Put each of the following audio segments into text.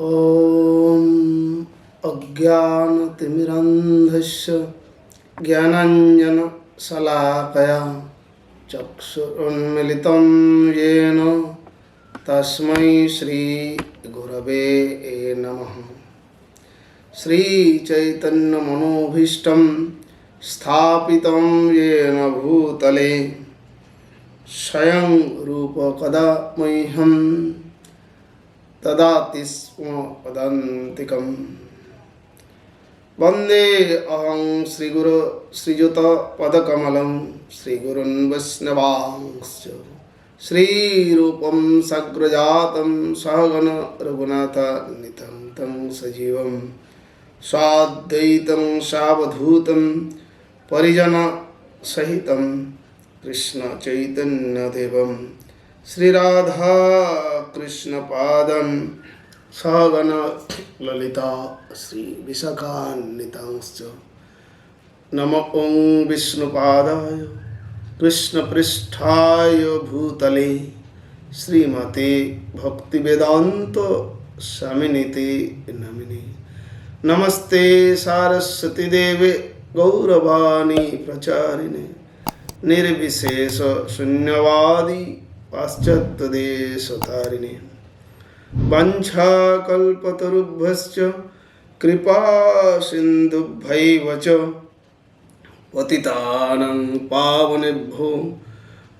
ॐ अज्ञानतिमिरन्धस्य ज्ञानाञ्जनशलाकया चक्षुरुन्मिलितं येन तस्मै श्रीगुरवे नमः श्रीचैतन्यमनोभीष्टं स्थापितं येन भूतले स्वयं रूपकदा मह्यं ददाति स्म पदान्तिकम् वंदे अहं श्रीगुरु श्रीयुतपदकमलं श्रीगुरुन् वैष्णवांश्च। श्रीरूपं सग्रजातं सहगण रघुनाथनितं तं सजीवं। स्वाद्वैतं सावधूतं परिजनसहितं कृष्णचैतन्यदेवं श्रीराधाकृष्णपादं सहगण ललिता श्रीविशाखान्वितांश्च। नम ॐ विष्णुपादाय, कृष्णपृष्ठाय भूतले, श्रीमते भक्तिवेदान्त स्वामिनिते नमिने। नमस्ते सारस्वतीदेवे गौरवाणी प्रचारिणे, निर्विशेष शून्यवादी पाश्चात्यदेशतारिणे वञ्छाकल्पतरुभ्यश्च कृपा सिन्धुभ्यैव च पतितानं पावनेभ्यो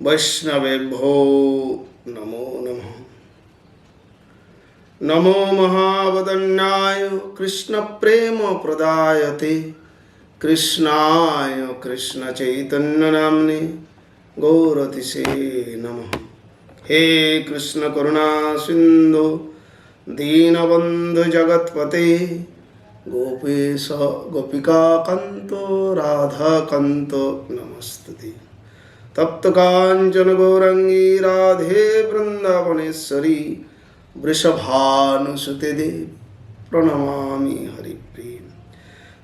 वैष्णवेभ्यो नमो नमः नमो महावदन्याय कृष्णप्रेमप्रदायते कृष्णाय कृष्णचैतन्यनाम्ने गौरतिशे नमः হে কৃষ্ণ করুণা সিন্ধু, দীনবন্ধু জগৎপতে, গোপেশ, গোপিকাকান্ত, রাধাকান্ত, নমস্তুতি। তপ্ত কাঞ্চন গৌরঙ্গী, রাধে বৃন্দাবনেশ্বরী, বৃষভানুসুতে দেব, প্রণমামি হরিপ্রিয়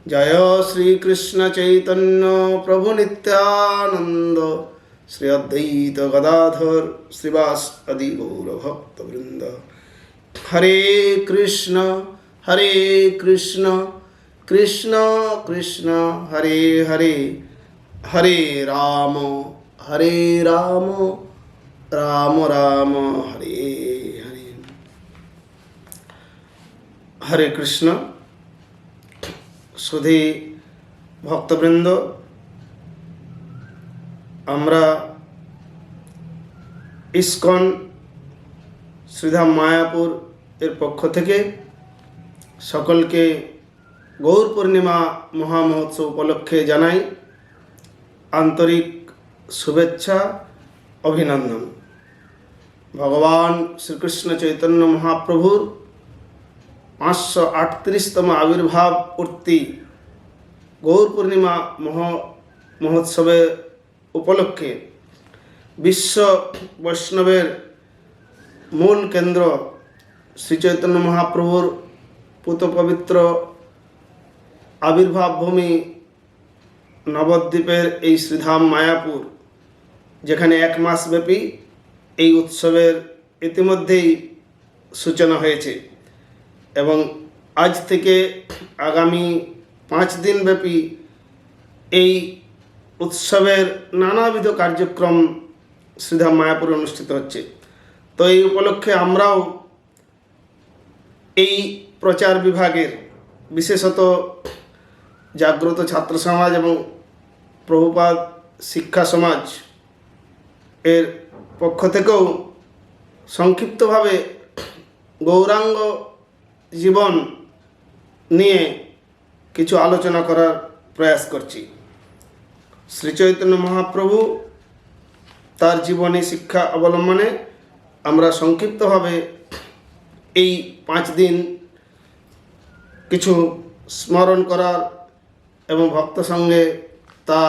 জয় শ্রীকৃষ্ণ চৈতন্য প্রভু নিত্যানন্দ শ্রী অদ্বৈত গদাধর শ্রীবাস আদি গৌরভক্তবৃন্দ হরে কৃষ্ণ হরে কৃষ্ণ কৃষ্ণ কৃষ্ণ হরে হরে হরে রাম হরে রাম রাম রাম হরে হরে হরে কৃষ্ণ সুধী ভক্তবৃন্দ আমরা ইস্কন শ্রীধাম মায়াপুর এর পক্ষ থেকে সকলকে গৌর পূর্ণিমা মহামহোৎসব উপলক্ষে জানাই আন্তরিক শুভেচ্ছা, অভিনন্দন। ভগবান শ্রীকৃষ্ণ চৈতন্য মহাপ্রভুর পাঁচশো আটত্রিশতম আবির্ভাব পূর্তি গৌর পূর্ণিমা মহ মহোৎসবের উপলক্ষে বিশ্ব বৈষ্ণবের মূল কেন্দ্র শ্রীচৈতন্য মহাপ্রভুর পুত পবিত্র আবির্ভাব ভূমি নবদ্বীপের এই শ্রীধাম মায়াপুর, যেখানে এক মাস ব্যাপী এই উৎসবের ইতিমধ্যেই সূচনা হয়েছে এবং আজ থেকে আগামী পাঁচ দিন ব্যাপী এই উৎসবের নানাবিধ কার্যক্রম শ্রীধাম মায়াপুরে অনুষ্ঠিত হচ্ছে। তো এই উপলক্ষে আমরাও এই প্রচার বিভাগের বিশেষত জাগ্রত ছাত্র সমাজ এবং প্রভুপাদ শিক্ষা সমাজ এর পক্ষ থেকেও সংক্ষিপ্তভাবে গৌরাঙ্গ জীবন নিয়ে কিছু আলোচনা করার প্রয়াস করছি। শ্রীচৈতন্য মহাপ্রভু তার জীবনী শিক্ষা অবলম্বনে আমরা সংক্ষিপ্তভাবে এই পাঁচ দিন কিছু স্মরণ করার এবং ভক্ত সঙ্গে তা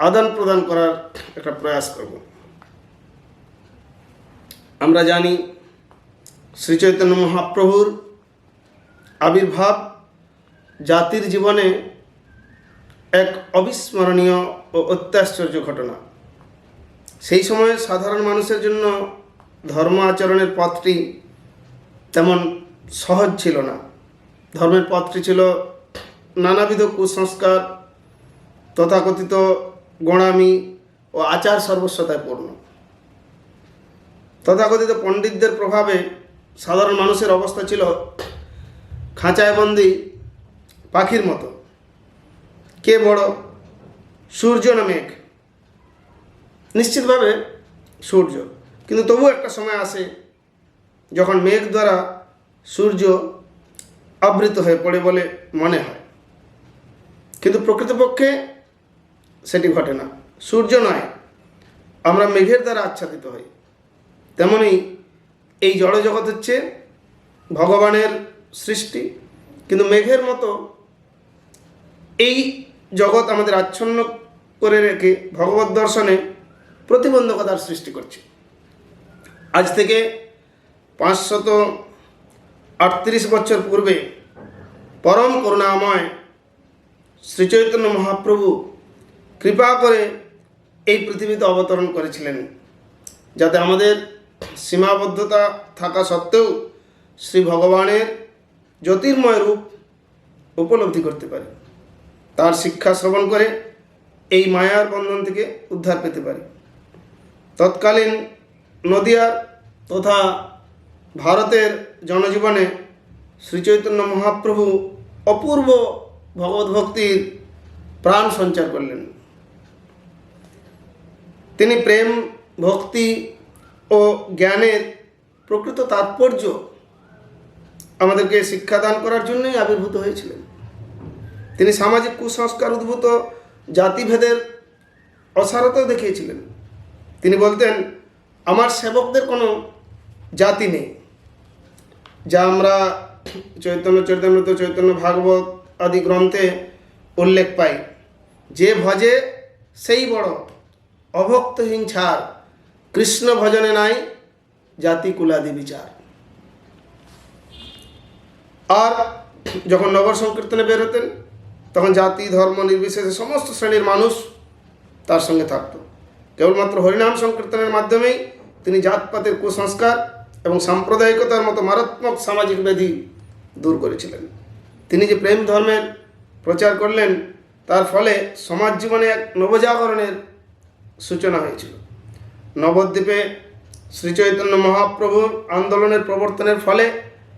আদান প্রদান করার একটা প্রয়াস করব। আমরা জানি শ্রীচৈতন্য মহাপ্রভুর আবির্ভাব জাতির জীবনে এক অবিস্মরণীয় ও অত্যাশ্চর্য ঘটনা। সেই সময় সাধারণ মানুষের জন্য ধর্ম আচরণের পথটি তেমন সহজ ছিল না। ধর্মের পথটি ছিল নানাবিধ কুসংস্কার, তথাকথিত গোড়ামি ও আচার সর্বস্বতায় পূর্ণ। তথাকথিত পণ্ডিতদের প্রভাবে সাধারণ মানুষের অবস্থা ছিল খাঁচায় বন্দি পাখির মতো। কে বড়? সূর্য না মেঘ? নিশ্চিতভাবে সূর্য। কিন্তু তবু একটা সময় আসে যখন মেঘ দ্বারা সূর্য আবৃত হয়ে পড়ে বলে মনে হয়। কিন্তু প্রকৃতপক্ষে সেটি ঘটে না। সূর্য নয়, আমরা মেঘের দ্বারা আচ্ছাদিত হই। তেমনি এই জড়জগৎ হচ্ছে ভগবানের সৃষ্টি, কিন্তু মেঘের মতো এই জগৎ আমাদের আচ্ছন্ন করে রেখে ভগবত দর্শনে প্রতিবন্ধকতার সৃষ্টি করছে। আজ থেকে পাঁচশত আটত্রিশ বছর পূর্বে পরম করুণাময় শ্রীচৈতন্য মহাপ্রভু কৃপা করে এই পৃথিবীতে অবতরণ করেছিলেন, যাতে আমাদের সীমাবদ্ধতা থাকা সত্ত্বেও শ্রী ভগবানের জ্যোতির্ময় রূপ উপলব্ধি করতে পারি। শিক্ষা শ্রবণ করে এই মায়ার বন্ধন থেকে উদ্ধার পেতে পারি। তৎকালীন নদিয়ার তথা ভারতের জনজীবনে শ্রীচৈতন্য মহাপ্রভু অপূর্ব ভগবদ্ভক্তির প্রাণ সঞ্চার করলেন। তিনি প্রেম, ভক্তি ও জ্ঞানের প্রকৃত তাৎপর্য আমাদেরকে শিক্ষাদান করার জন্যই আবির্ভূত হয়েছিলেন। তিনি সামাজিক কুসংস্কার উদ্ভূত জাতিভেদের অসারতা দেখিয়েছিলেন। তিনি বলতেন, আমার সেবকদের কোনো জাতি নেই, যা আমরা চৈতন্য চৈতন্য চৈতন্য ভাগবত আদি গ্রন্থে উল্লেখ পাই। যে ভজে সেই বড় অভক্তহীন ছাড়, কৃষ্ণ ভজনে নাই জাতি কুলাদি বিচার। আর যখন নগর সংকীর্তনে বের হতেন তখন জাতি, ধর্ম, নির্বিশেষে সমস্ত শ্রেণির মানুষ তার সঙ্গে থাকতো। কেবলমাত্র হরিনাম সংকীর্তনের মাধ্যমেই তিনি জাতপাতের কুসংস্কার এবং সাম্প্রদায়িকতার মতো মারাত্মক সামাজিক ব্যাধি দূর করেছিলেন। তিনি যে প্রেম ধর্মের প্রচার করলেন, তার ফলে সমাজ জীবনে এক নবজাগরণের সূচনা হয়েছিল। নবদ্বীপে শ্রীচৈতন্য মহাপ্রভুর আন্দোলনের প্রবর্তনের ফলে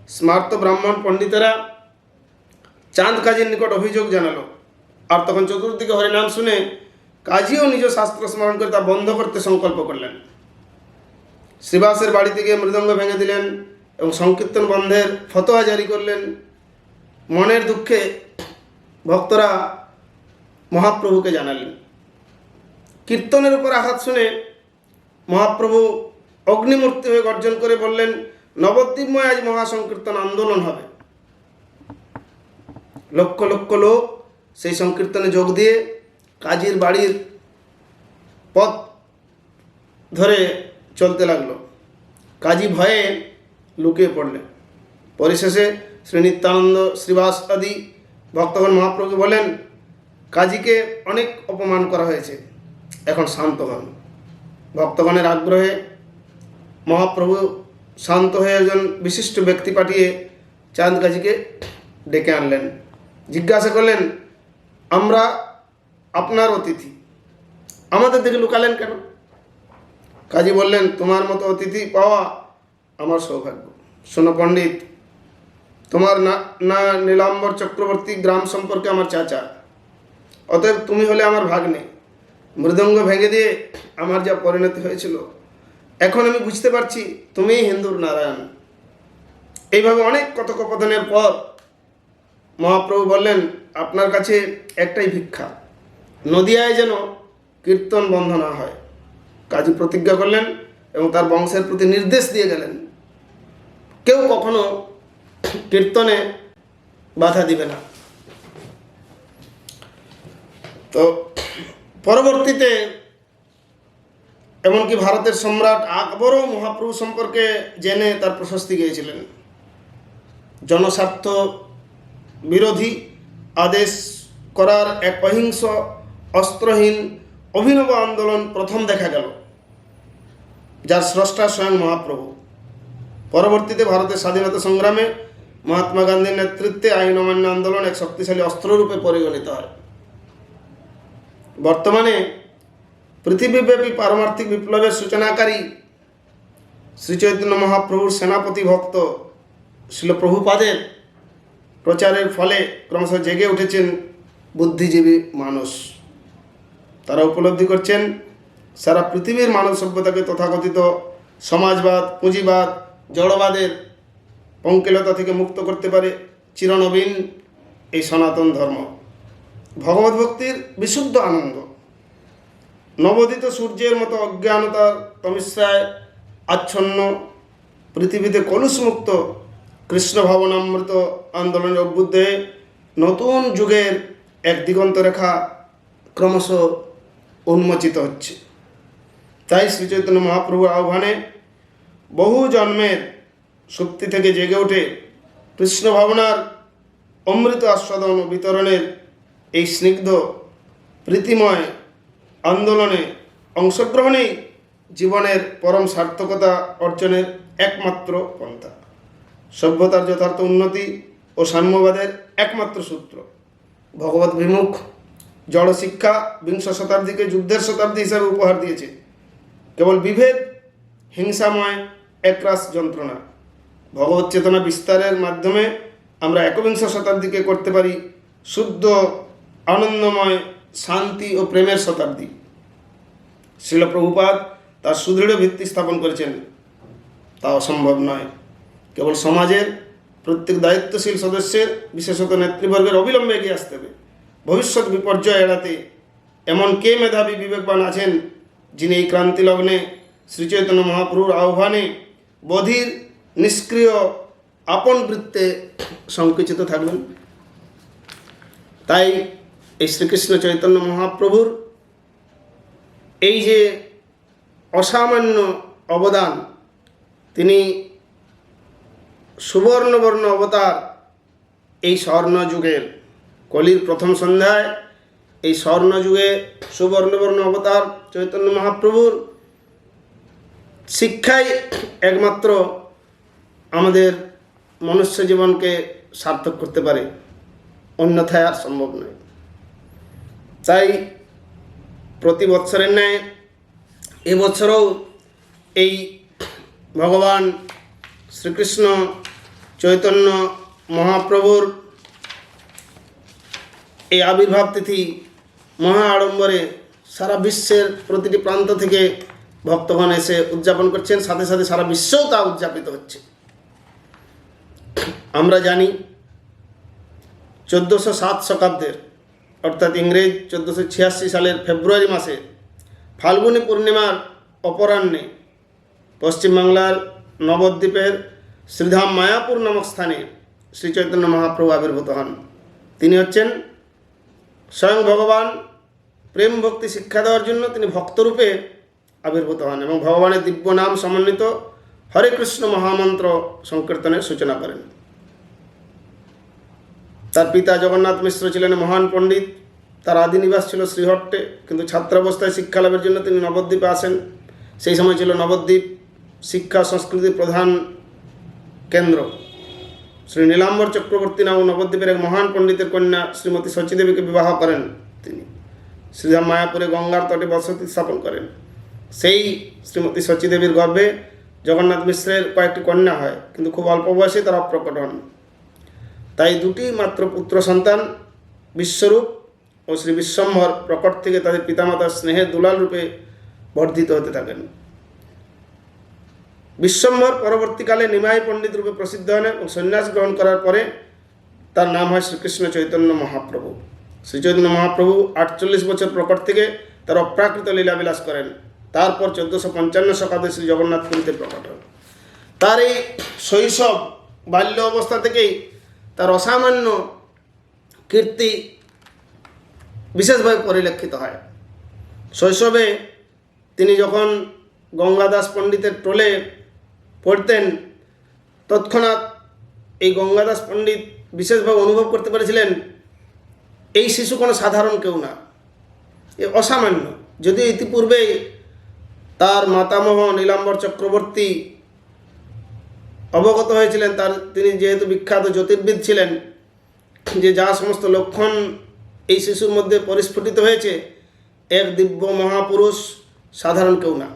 স্মার্ত ব্রাহ্মণ পণ্ডিতেরা চাঁদ কাজীর নিকট অভিযোগ জানালো। আর তখন চতুর্দিকে হরিনাম শুনে কাজীও নিজ শাস্ত্র স্মরণ করে তা বন্ধ করতে সংকল্প করলেন। শ্রীবাসের বাড়িতে গিয়ে মৃদঙ্গ ভেঙে দিলেন এবং সংকীর্তন বন্ধের ফতোয়া জারি করলেন। মনের দুঃখে ভক্তরা মহাপ্রভুকে জানালেন। কীর্তনের উপর আঘাত শুনে মহাপ্রভু অগ্নিমূর্তি হয়ে গর্জন করে বললেন, নবদ্বীপময় আজ মহাসংকীর্তন আন্দোলন হবে। লক্ষ লক্ষ লোক সেই সংকীর্তনে যোগ দিয়ে কাজীর বাড়ির পথ ধরে চলতে লাগল। কাজী ভয়ে লুকিয়ে পড়লেন। পরিশেষে শ্রী নিত্যানন্দ শ্রীবাস আদি ভক্তগণ মহাপ্রভুকে বলেন কাজীকে অনেক অপমান করা হয়েছে, এখন শান্ত হন। ভক্তগণের আগ্রহে মহাপ্রভু শান্ত হয়ে একজন বিশিষ্ট ব্যক্তি পাঠিয়ে চাঁদ কাজীকে ডেকে আনলেন। জিজ্ঞাসা করলেন, আমরা আপনার অতিথি। আমাদের দিকে লুকালেন কেন? কাজী বললেন, তোমার মতো অতিথি পাওয়া আমার সৌভাগ্য। শোনো পণ্ডিত, তোমার না না নীলাম্বর চক্রবর্তী গ্রাম সম্পর্কে আমার চাচা। অতএব তুমি হলে আমার ভাগ্নে। মৃদঙ্গ ভেঙে দিয়ে আমার যা পরিণতি হয়েছিল, এখন আমি বুঝতে পারছি তুমিই হিন্দুর নারায়ণ। এইভাবে অনেক কথোপকথনের পর মহাপ্রভু বললেন, আপনার কাছে একটাই ভিক্ষা। নদিয়ায় যেন কীর্তন বন্ধ না হয়। কাজী প্রতিজ্ঞা করলেন এবং তার বংশের প্রতি নির্দেশ দিয়ে গেলেন। কেউ কখনো কীর্তনে বাধা দিবে না। তো পরবর্তীতে এমনকি ভারতের সম্রাট আকবরও মহাপ্রভু সম্পর্কে জেনে তার প্রশস্তি গিয়েছিলেন। জনস্বার্থ বিরোধী আদেশ করার এক অহিংস, অস্ত্রহীন, অভিনব আন্দোলন প্রথম দেখা গেল, যার স্রষ্টা স্বয়ং মহাপ্রভু। পরবর্তীতে ভারতের স্বাধীনতা সংগ্রামে মহাত্মা গান্ধীর নেতৃত্বে আইন অমান্য আন্দোলন এক শক্তিশালী অস্ত্ররূপে পরিগণিত হয়। বর্তমানে পৃথিবীব্যাপী পারমার্থিক বিপ্লবের সূচনাকারী শ্রীচৈতন্য মহাপ্রভুর সেনাপতি ভক্ত শিল প্রভুপাদের প্রচারের ফলে ক্রমশ জেগে উঠেছেন বুদ্ধিজীবী মানুষ। তারা উপলব্ধি করছেন, সারা পৃথিবীর মানব সভ্যতাকে তথাকথিত সমাজবাদ, পুঁজিবাদ, জড়বাদের পঙ্কিলতা থেকে মুক্ত করতে পারে চিরনবীন এই সনাতন ধর্ম। ভগবত ভক্তির বিশুদ্ধ আনন্দ। নবোদিত সূর্যের মতো অজ্ঞানতার তমিশ্রায় আচ্ছন্ন, পৃথিবীতে কলুষমুক্ত কৃষ্ণ ভাবনামৃত আন্দোলনের অভ্যুদয়ে নতুন যুগের এক দিগন্ত রেখা ক্রমশ উন্মোচিত হচ্ছে। তাই শ্রীচৈতন্য মহাপ্রভুর আহ্বানে বহু জন্মের শক্তি থেকে জেগে ওঠে কৃষ্ণ ভাবনার অমৃত আস্বাদন ও বিতরণের এই স্নিগ্ধ, প্রীতিময় আন্দোলনে অংশগ্রহণেই জীবনের পরম সার্থকতা অর্জনের একমাত্র পন্থা। সভ্যতার যথার্থ উন্নতি ও সাম্যবাদের একমাত্র সূত্র। ভগবত বিমুখ। জড় শিক্ষা বিংশ শতাব্দীকে যুদ্ধের শতাব্দী হিসাবে উপহার দিয়েছে। কেবল বিভেদ হিংসাময় একরাস যন্ত্রণা। ভগবত চেতনা বিস্তারের মাধ্যমে আমরা একবিংশ শতাব্দীকে করতে পারি শুদ্ধ আনন্দময় শান্তি ও প্রেমের শতাব্দী। শিল প্রভুপাদ তার সুদৃঢ় ভিত্তি স্থাপন করেছেন। তা অসম্ভব নয়। কেবল সমাজের প্রত্যেক দায়িত্বশীল সদস্যের বিশেষত নেতৃবর্গের অবিলম্বে এগিয়ে আসতে হবে। ভবিষ্যৎ বিপর্যয় এড়াতে এমন কে মেধাবী বিবেকবান আছেন যিনি এই ক্রান্তি লগ্নে শ্রীচৈতন্য মহাপ্রভুর আহ্বানে বধির, নিষ্ক্রিয়, আপন বৃত্তে সংকুচিত থাকবেন? তাই এই শ্রীকৃষ্ণ চৈতন্য মহাপ্রভুর এই যে অসামান্য অবদান, তিনি সুবর্ণবর্ণ অবতার এই স্বর্ণযুগের কলির প্রথম সন্ধ্যায়। এই স্বর্ণযুগে সুবর্ণবর্ণ অবতার চৈতন্য মহাপ্রভুর শিক্ষাই একমাত্র আমাদের মনুষ্য জীবনকে সার্থক করতে পারে। অন্যথায় আর সম্ভব নয়। তাই প্রতি বৎসরের ন্যায় এবছরও এই ভগবান শ্রীকৃষ্ণ চৈতন্য মহাপ্রভুর এই আবির্ভাব তিথি মহা আড়ম্বরে সারা বিশ্বের প্রতিটি প্রান্ত থেকে ভক্তগণ এসে উদযাপন করছেন। সাথে সাথে সারা বিশ্বেও তা উদযাপিত হচ্ছে। আমরা জানি চোদ্দোশো সাত শতাব্দের, অর্থাৎ ইংরেজ চোদ্দোশো ছিয়াশি সালের ফেব্রুয়ারি মাসে ফাল্গুনী পূর্ণিমার অপরাহ্নে পশ্চিমবাংলার নবদ্বীপের শ্রীধাম মায়াপুর নামক স্থানে শ্রী চৈতন্য মহাপ্রভু আবির্ভূত হন। তিনি হচ্ছেন স্বয়ং ভগবান, প্রেম ভক্তি শিক্ষা দেওয়ার জন্য তিনি ভক্তরূপে আবির্ভূত হন এবং ভগবানের দিব্য নাম সমন্বিত হরে কৃষ্ণ মহামন্ত্র সংকীর্তনের সূচনা করেন। তার পিতা জগন্নাথ মিশ্র ছিলেন মহান পণ্ডিত। তার আদি নিবাস ছিল শ্রীহট্টে, কিন্তু ছাত্রাবস্থায় শিক্ষা লাভের জন্য তিনি নবদ্বীপে আসেন। সেই সময় ছিল নবদ্বীপ শিক্ষা সংস্কৃতির প্রধান কেন্দ্র। শ্রী নীলাম্বর চক্রবর্তী নামক নবদ্বীপের এক মহান পণ্ডিতের কন্যা শ্রীমতী সচীদেবীকে বিবাহ করেন তিনি। শ্রীধাম মায়াপুরে গঙ্গার তটে বসতি স্থাপন করেন। সেই শ্রীমতী সচীদেবীর গর্ভে জগন্নাথ মিশ্রের কয়েকটি কন্যা হয়, কিন্তু খুব অল্প বয়সে তারা প্রকট হন। তাই দুটি মাত্র পুত্র সন্তান বিশ্বরূপ ও শ্রী বিশ্বম্ভর প্রকট থেকে তাদের পিতামাতার স্নেহের দুলাল রূপে বর্ধিত হতে থাকেন। বিশ্বম্ভর পরবর্তীকালে নিমাই পণ্ডিত রূপে প্রসিদ্ধ হন এবং সন্ন্যাস গ্রহণ করার পরে তার নাম হয় শ্রীকৃষ্ণ চৈতন্য মহাপ্রভু। শ্রী চৈতন্য মহাপ্রভু আটচল্লিশ বছর প্রকট থেকে তার অপ্রাকৃত লীলাবিলাস করেন। তারপর চোদ্দোশো পঞ্চান্ন শতাব্দী শ্রী জগন্নাথ পুরীতে প্রকট হন। তার এই শৈশব, বাল্য অবস্থা থেকেই তার অসামান্য কীর্তি বিশেষভাবে পরিলক্ষিত হয়। শৈশবে তিনি যখন গঙ্গাদাস পণ্ডিতের টোলে পড়তেন। তৎক্ষণাৎ এই গঙ্গাদাস পণ্ডিত বিশেষভাবে অনুভব করতে পেরেছিলেন, এই শিশু কোনো সাধারণ কেউ না। এ অসামান্য। যদি ইতিপূর্বে তার মাতামহ নীলাম্বর চক্রবর্তী অবগত হয়েছিলেন, তার তিনি যেহেতু বিখ্যাত জ্যোতির্বিদ ছিলেন, যে যা সমস্ত লক্ষণ এই শিশুর মধ্যে পরিস্ফুটিত হয়েছে, এক দিব্য মহাপুরুষ সাধারণ কেউ না।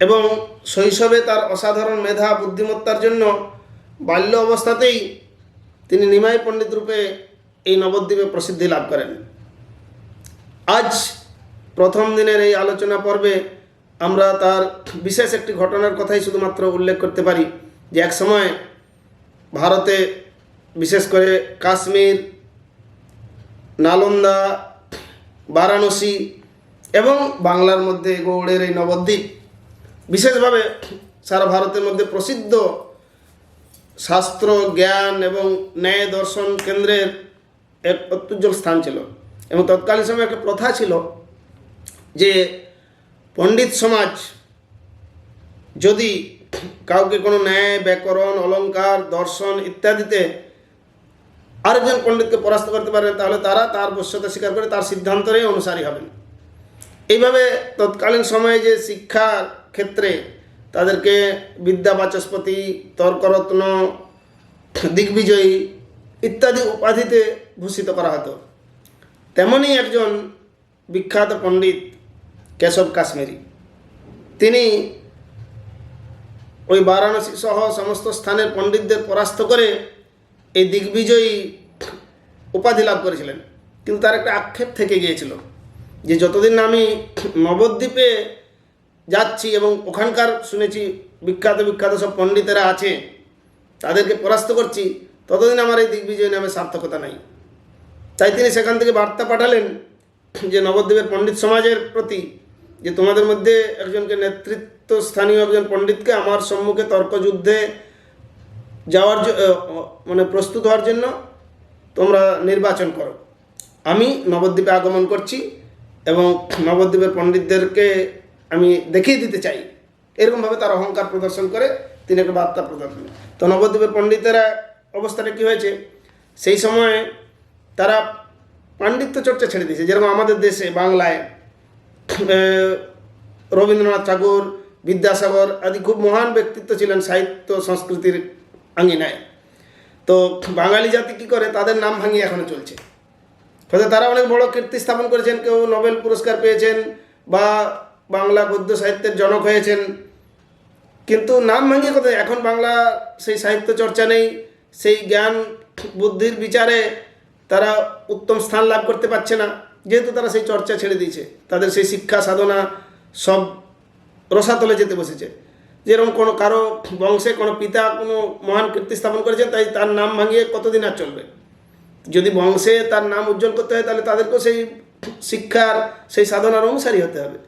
এবং শৈশবে তার অসাধারণ মেধা, বুদ্ধিমত্তার জন্য বাল্য অবস্থাতেই তিনি নিমাই পণ্ডিত রূপে এই নবদ্বীপে প্রসিদ্ধি লাভ করেন। আজ প্রথম দিনের এই আলোচনা পর্বে আমরা তার বিশেষ একটি ঘটনার কথাই শুধুমাত্র উল্লেখ করতে পারি যে এক সময় ভারতে বিশেষ করে কাশ্মীর, নালন্দা, বারাণসী এবং বাংলার মধ্যে গৌড়ের এই নবদ্বীপ বিশেষভাবে সারা ভারতের মধ্যে প্রসিদ্ধ শাস্ত্র, জ্ঞান এবং ন্যায় দর্শন কেন্দ্রের এক অত্যুজ্জ্বল স্থান ছিল। এবং তৎকালীন সময় একটা প্রথা ছিল যে পণ্ডিত সমাজ যদি কাউকে কোনো ন্যায়, ব্যাকরণ অলংকার দর্শন ইত্যাদিতে আরেকজন পণ্ডিতকে পরাস্ত করতে পারেন তাহলে তারা তার বশ্যতা স্বীকার করে তার সিদ্ধান্তরেই অনুসারী হবেন। এইভাবে তৎকালীন সময়ে যে শিক্ষার ক্ষেত্রে তাদেরকে বিদ্যা, বাচস্পতি, তর্করত্ন, দিগ্বিজয়ী ইত্যাদি উপাধিতে ভূষিত করা হতো। তেমনই একজন বিখ্যাত পণ্ডিত কেশব কাশ্মীরি। তিনি ওই বারাণসী সহ সমস্ত স্থানের পণ্ডিতদের পরাস্ত করে এই দিগ্বিজয়ী উপাধি লাভ করেছিলেন। কিন্তু তার একটা আক্ষেপ থেকে গিয়েছিল যে যতদিন আমি নবদ্বীপে যাচ্ছি এবং ওখানকার শুনেছি বিখ্যাত বিখ্যাত সব পণ্ডিতেরা আছে, তাদেরকে পরাস্ত করছি, ততদিন আমার এই দিগ্বিজয় নামে সার্থকতা নাই। তাই তিনি সেখান থেকে বার্তা পাঠালেন যে নবদ্বীপের পণ্ডিত সমাজের প্রতি যে তোমাদের মধ্যে একজনকে নেতৃত্ব, স্থানীয় একজন পণ্ডিতকে আমার সম্মুখে তর্কযুদ্ধে যাওয়ার মানে প্রস্তুত হওয়ার জন্য তোমরা নির্বাচন করো। আমি নবদ্বীপে আগমন করছি এবং নবদ্বীপের পণ্ডিতদেরকে আমি দেখিয়ে দিতে চাই। এরকমভাবে তার অহংকার প্রদর্শন করে তিনি একটা বার্তা প্রদর্শন তো নবদ্বীপের পণ্ডিতেরা অবস্থাটা কী হয়েছে? সেই সময়ে তারা পাণ্ডিত্য চর্চা ছেড়ে দিয়েছে। যেরকম আমাদের দেশে, বাংলায় রবীন্দ্রনাথ ঠাকুর, বিদ্যাসাগর আদি খুব মহান ব্যক্তিত্ব ছিলেন সাহিত্য, সংস্কৃতির আঙ্গিনায় তো বাঙালি জাতি কী করে? তাদের নাম ভাঙিয়ে এখনও চলছে। হয়তো তারা অনেক বড় কীর্তি স্থাপন করেছেন, কেউ নোবেল পুরস্কার পেয়েছেন বা বাংলা গদ্য সাহিত্যের জনক হয়েছেন। কিন্তু নাম ভাঙিয়ে কথা, এখন বাংলা সেই সাহিত্য চর্চা নেই, সেই জ্ঞান, বুদ্ধির বিচারে তারা উত্তম স্থান লাভ করতে পারছে না। যেহেতু তারা সেই চর্চা ছেড়ে দিয়েছে, তাদের সেই শিক্ষা, সাধনা সব রসাতলে যেতে বসেছে। যেরকম কোনো কারও বংশে কোনো পিতা, কোনো মহান কীর্তি স্থাপন করেছেন, তাই তার নাম ভাঙিয়ে কতদিন আর চলবে? যদি বংশে তার নাম উজ্জ্বল করতে হয়, তাহলে তাদেরকেও সেই শিক্ষার, সেই সাধনার অনুসারী হতে হবে।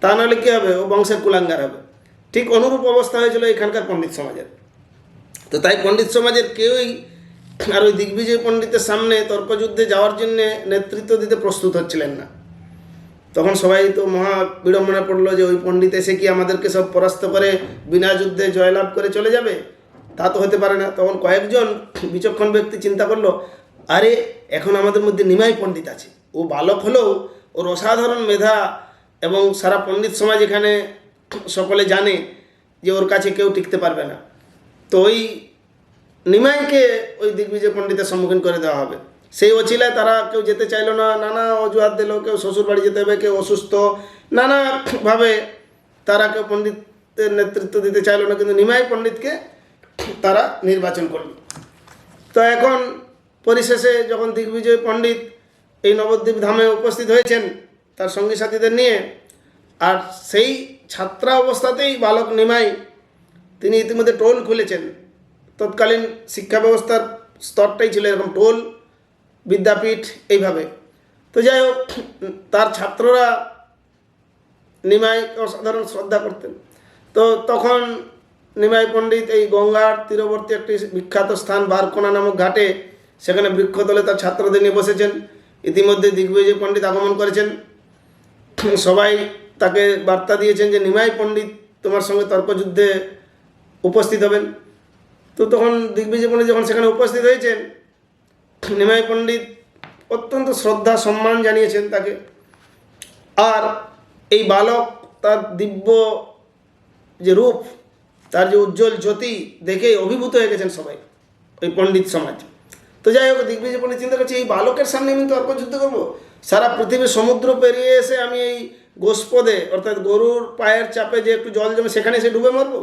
তা নাহলে কী হবে? ও বংশের কুলাঙ্গার হবে। ঠিক অনুরূপ অবস্থা হয়েছিল এখানকার পণ্ডিত সমাজের। তো তাই পণ্ডিত সমাজের কেউই আর ওই দিগ্বিজয় পণ্ডিতের সামনে তর্কযুদ্ধে যাওয়ার জন্যে নেতৃত্ব দিতে প্রস্তুত হচ্ছিলেন না। তখন সবাই তো মহা বিড়ম্বনা পড়ল যে ওই পণ্ডিত এসে কি আমাদেরকে সব পরাস্ত করে বিনা যুদ্ধে জয়লাভ করে চলে যাবে? তা তো হতে পারে না। তখন কয়েকজন বিচক্ষণ ব্যক্তি চিন্তা করল, আরে, এখন আমাদের মধ্যে নিমাই পণ্ডিত আছে। ও বালক হলেও ওর অসাধারণ মেধা এবং সারা পণ্ডিত সমাজ এখানে সকলে জানে যে ওর কাছে কেউ টিকতে পারবে না। তো ওই নিমাইকে ওই দিগ্বিজয় পণ্ডিতের সম্মুখীন করে দেওয়া হবে। সেই অচিলায় তারা কেউ যেতে চাইলো না, নানা অজুহাত দিল, কেউ শ্বশুর বাড়ি যেতে হবে, কেউ অসুস্থ। নানাভাবে তারা কেউ পণ্ডিতের নেতৃত্ব দিতে চাইলো না, কিন্তু নিমাই পণ্ডিতকে তারা নির্বাচন করল। তো এখন পরিশেষে যখন দিগ্বিজয় পণ্ডিত এই নবদ্বীপ ধামে উপস্থিত হয়েছেন তার সঙ্গী সাথীদের নিয়ে। আর সেই ছাত্রা অবস্থাতেই বালক নিমাই, তিনি ইতিমধ্যে টোল খুলেছেন। তৎকালীন শিক্ষা ব্যবস্থার স্তরটাই ছিল এরকম টোল, বিদ্যাপীঠ এইভাবে। তো যাই হোক, তার ছাত্ররা নিমাই অসাধারণ শ্রদ্ধা করতেন। তো তখন নিমাই পণ্ডিত এই গঙ্গার তীরবর্তী একটি বিখ্যাত স্থান বারকোনা নামক ঘাটে, সেখানে বৃক্ষতলে তার ছাত্রদের নিয়ে বসেছেন। ইতিমধ্যে দিগ্বিজয় পণ্ডিত আগমন করেছেন। সবাই তাকে বার্তা দিয়েছেন যে নিমাই পণ্ডিত তোমার সঙ্গে তর্কযুদ্ধে উপস্থিত হবেন। তো তখন দিগ্বিজয় পণ্ডিত যখন সেখানে উপস্থিত হয়েছেন, নিমাই পণ্ডিত অত্যন্ত শ্রদ্ধা, সম্মান জানিয়েছেন তাকে। আর এই বালক তার দিব্য যে রূপ, তার যে উজ্জ্বল জ্যোতি দেখে অভিভূত হয়ে গেছেন সবাই ওই পণ্ডিত সমাজ। তো যাই হোক, দিগ্বিজয় পণ্ডিত চিন্তা করছে, এই বালকের সামনে আমি তর্কযুদ্ধ করব? সারা পৃথিবীর সমুদ্র পেরিয়ে এসে আমি এই গোস্পদে, অর্থাৎ গরুর পায়ের চাপে যে একটু জল জমে সেখানে এসে ডুবে মরবো?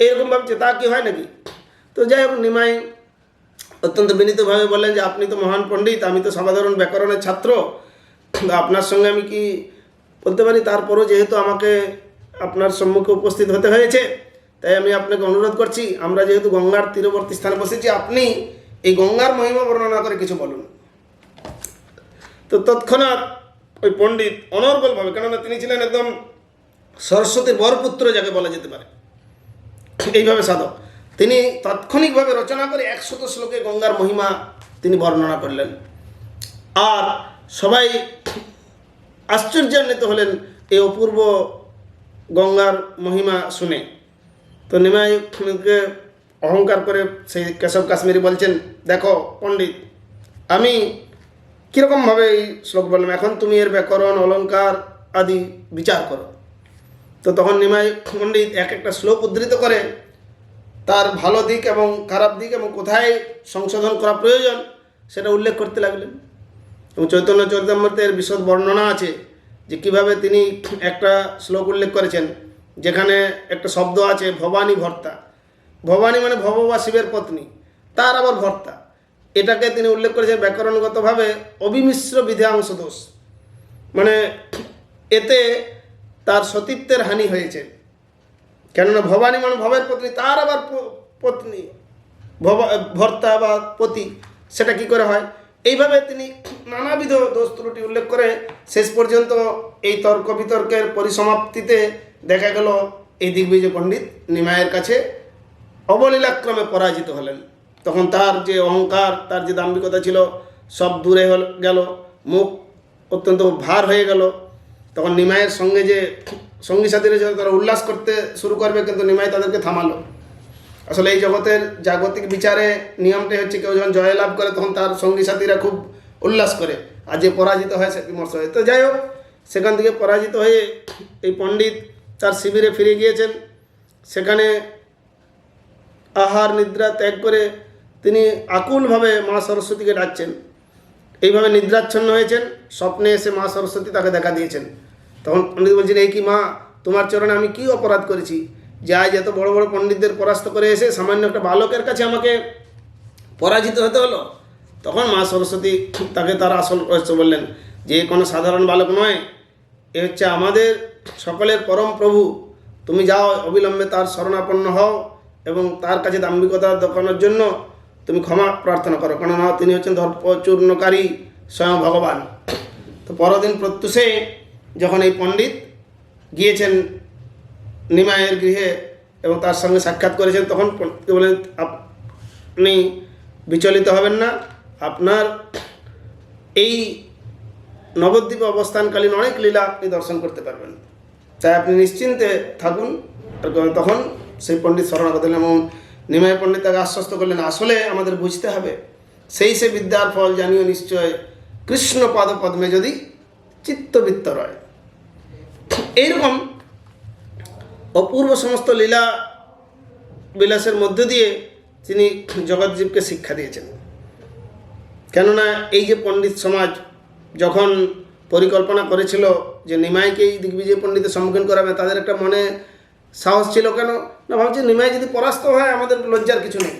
এরকম ভাবছে, তা কি হয় নাকি? তো যাই হোক, নিমাই অত্যন্ত বিনীতভাবে বললেন যে, আপনি তো মহান পণ্ডিত, আমি তো সাধারণ ব্যাকরণের ছাত্র। আপনার সঙ্গে আমি কি বলতে পারি? তারপরও যেহেতু আমাকে আপনার সম্মুখে উপস্থিত হতে হয়েছে, তাই আমি আপনাকে অনুরোধ করছি, আমরা যেহেতু গঙ্গার তীরবর্তী স্থানে বসেছি, আপনি এই গঙ্গার মহিমা বর্ণনা করে কিছু বলুন। তৎক্ষণাৎ ওই পণ্ডিত অনর্গলভাবে, কেননা তিনি ছিলেন একদম সরস্বতীর বরপুত্র যাকে বলা যেতে পারে, এইভাবে সাধক। তিনি তাৎক্ষণিকভাবে রচনা করে একশত শ্লোকে গঙ্গার মহিমা তিনি বর্ণনা করলেন। আর সবাই আশ্চর্যান্বিত হলেন এই অপূর্ব গঙ্গার মহিমা শুনে। তো নিমাইকে অহংকার করে সেই কেশব কাশ্মীরি বলছেন, দেখো পণ্ডিত, আমি কীরকমভাবে এই শ্লোক বললাম? এখন তুমি এর ব্যাকরণ, অলঙ্কার আদি বিচার করো। তো তখন নিমাই পণ্ডিত এক একটা শ্লোক উদ্ধৃত করে, তার ভালো দিক এবং খারাপ দিক এবং কোথায় সংশোধন করা প্রয়োজন সেটা উল্লেখ করতে লাগলেন। এবং চৈতন্য চরিতামৃতের বিশদ বর্ণনা আছে যে কীভাবে তিনি একটা শ্লোক উল্লেখ করেছেন, যেখানে একটা শব্দ আছে, ভবানী ভর্তা। ভবানী মানে ভব বা শিবের পত্নী, তার আবার ভর্তা। এটাকে তিনি উল্লেখ করেছেন ব্যাকরণগতভাবে অবিমিশ্র বিধাংশ দোষ। মানে এতে তার সতীত্বের হানি হয়েছে। কেননা ভবানী মানে ভবের পত্নী, তার আবার পত্নী ভর্তা বা পতি, সেটা কি করে হয়? এইভাবে তিনি নানাবিধ দোষ ত্রুটি উল্লেখ করে শেষ পর্যন্ত এই তর্ক বিতর্কের পরিসমাপ্তিতে দেখা গেল এই দিগ্বিজয় পণ্ডিত নিমায়ের কাছে অবলীলাক্রমে পরাজিত হলেন। তখন তার যে অহংকার, তার যে দাম্ভিকতা ছিল, সব দূরে হল, গেল। মুখ অত্যন্ত ভার হয়ে গেল। তখন নিমাইয়ের সঙ্গে যে সঙ্গী সাথীরা যে তারা উল্লাস করতে শুরু করবে, কিন্তু নিমাই তাদেরকে থামালো। আসলে এই জগতের জাগতিক বিচারে নিয়মটাই হচ্ছে, কেউ যখন জয়লাভ করে, তখন তার সঙ্গী সাথীরা খুব উল্লাস করে। আর যে পরাজিত হয় সে বিমর্ষ হয়। তো যাই হোক, সেখান থেকে পরাজিত হয়ে এই পণ্ডিত তার শিবিরে ফিরে গিয়েছেন। সেখানে আহার, নিদ্রা ত্যাগ করে তিনি আকুলভাবে মা সরস্বতীকে ডাকছেন। এইভাবে নিদ্রাচ্ছন্ন হয়েছেন, স্বপ্নে এসে মা সরস্বতী তাকে দেখা দিয়েছেন। তখন পণ্ডিত বলছেন, এই কি মা, তোমার চরণে আমি কি অপরাধ করেছি? যে আজ এত বড় বড় পণ্ডিতদের পরাস্ত করে এসে সামান্য একটা বালকের কাছে আমাকে পরাজিত হতে হলো? তখন মা সরস্বতী তাকে তার আসল রহস্য বললেন, যে কোনো সাধারণ বালক নয়, এ হচ্ছে আমাদের সকলের পরম প্রভু। তুমি যাও, অবিলম্বে তার শরণাপন্ন হও এবং তার কাছে দাম্ভিকতা দেখানোর জন্য তুমি ক্ষমা প্রার্থনা করো, কেননা তিনি হচ্ছেন দর্পচূর্ণকারী স্বয়ং ভগবান। তো পরদিন প্রত্যুষে যখন এই পণ্ডিত গিয়েছেন নিমায়ের গৃহে এবং তার সঙ্গে সাক্ষাৎ করেছেন, তখন বলেন আপনি বিচলিত হবেন না। আপনার এই নবদ্বীপে অবস্থানকালীন অনেক লীলা আপনি দর্শন করতে পারবেন। তাই আপনি নিশ্চিন্তে থাকুন। তখন সেই পণ্ডিত শরণাগত এবং নিমাই পণ্ডিত তাকে আশ্বস্ত করলেন, আসলে আমাদের বুঝতে হবে। সেই সে বিদ্যার ফল জানিও নিশ্চয়, কৃষ্ণ পদ পদ্মে যদি চিত্তবৃত্ত রয়। এইরকম অপূর্ব সমস্ত লীলা বিলাসের মধ্য দিয়ে তিনি জগৎজীবকে শিক্ষা দিয়েছেন। কেননা এই যে পণ্ডিত সমাজ যখন পরিকল্পনা করেছিল যে নিমাইকেই দিগ্বিজয় পণ্ডিতের সম্মুখীন করাবে তাদের একটা মনে সাহস ছিল কেন? না, ভাবছি নিমাই যদি পরাস্ত হয়, আমাদের লজ্জার কিছু নেই।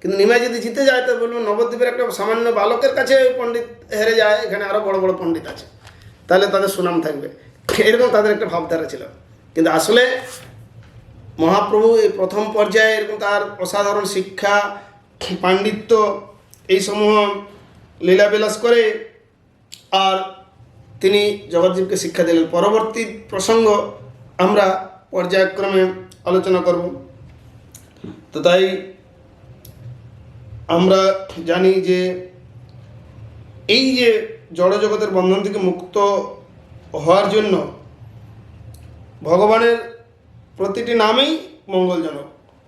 কিন্তু নিমাই যদি জিতে যায়, তো বলব নবদ্বীপের একটা সামান্য বালকের কাছে পণ্ডিত হেরে যায়, এখানে আরও বড় বড় পণ্ডিত আছে। তাহলে তাদের সুনাম থাকবে। এরকম তাদের একটা ভাবধারা ছিল। কিন্তু আসলে মহাপ্রভু এই প্রথম পর্যায়ে এরকম তার অসাধারণ শিক্ষা, পাণ্ডিত্য, এই সমূহ লীলাবিলাস করে আর তিনি জগৎজীবকে শিক্ষা দিলেন। পরবর্তী প্রসঙ্গ আমরা পর্যায়ক্রমে আলোচনা করব। তো তাই আমরা জানি যে এই যে জড়জগতের বন্ধন থেকে মুক্ত হওয়ার জন্য ভগবানের প্রতিটি নামেই মঙ্গলজনক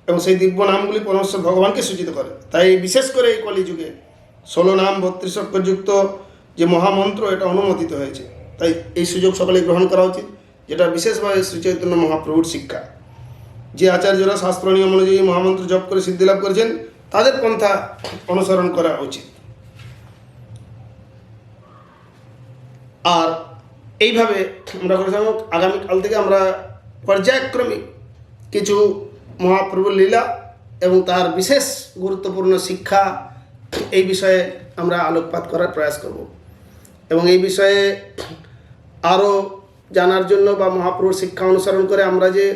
এবং সেই দিব্য নামগুলি পরমেশ্বর ভগবানকে সূচিত করে। তাই বিশেষ করে এই কলিযুগে ষোলো নাম, বত্রিশ অক্ষরযুক্ত যে মহামন্ত্র, এটা অনুমোদিত হয়েছে। তাই এই সুযোগ সকলে গ্রহণ করা উচিত। যেটা বিশেষভাবে শ্রীচৈতন্য মহাপ্রভুর শিক্ষা। যে আচার্যরা শাস্ত্র নিয়ম অনুযায়ী মহামন্ত্র জপ করে সিদ্ধি লাভ করেছেন, তাদের পন্থা অনুসরণ করা উচিত। আর এইভাবে আমরা করেছিলাম আগামীকাল থেকে আমরা পর্যায়ক্রমিক কিছু মহাপ্রভুর লীলা এবং তার বিশেষ গুরুত্বপূর্ণ শিক্ষা এই বিষয়ে আমরা আলোকপাত করার প্রয়াস করব। এবং এই বিষয়ে আরও জানার জন্য বা মহাপ্রভুর শিক্ষা অনুসরণ করে আমরা যে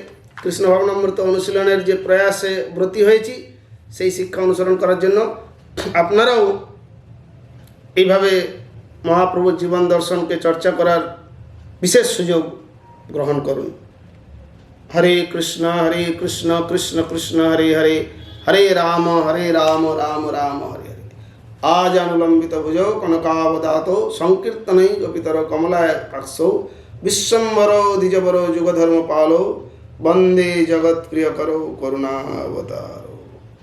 কৃষ্ণ ভগ্নামৃত অনুশীলনের যে প্রয়াসে ব্রতী হয়েছি, সেই শিক্ষা অনুসরণ করার জন্য আপনারাও এইভাবে মহাপ্রভুর জীবন দর্শনকে চর্চা করার বিশেষ সুযোগ গ্রহণ করুন। হরে কৃষ্ণ হরে কৃষ্ণ কৃষ্ণ কৃষ্ণ, হরে হরে হরে রাম হরে রাম রাম রাম, হরে হরে। আজ অনুলম্বিত ভুজৌ কনকাবদাত সংকীর্তনৈ গোপিতর কমলায় কাক্ষৌ विश्वम्बर द्विजबर युगधर्म पालो वन्दे जगत्प्रियकरो करुणावतार।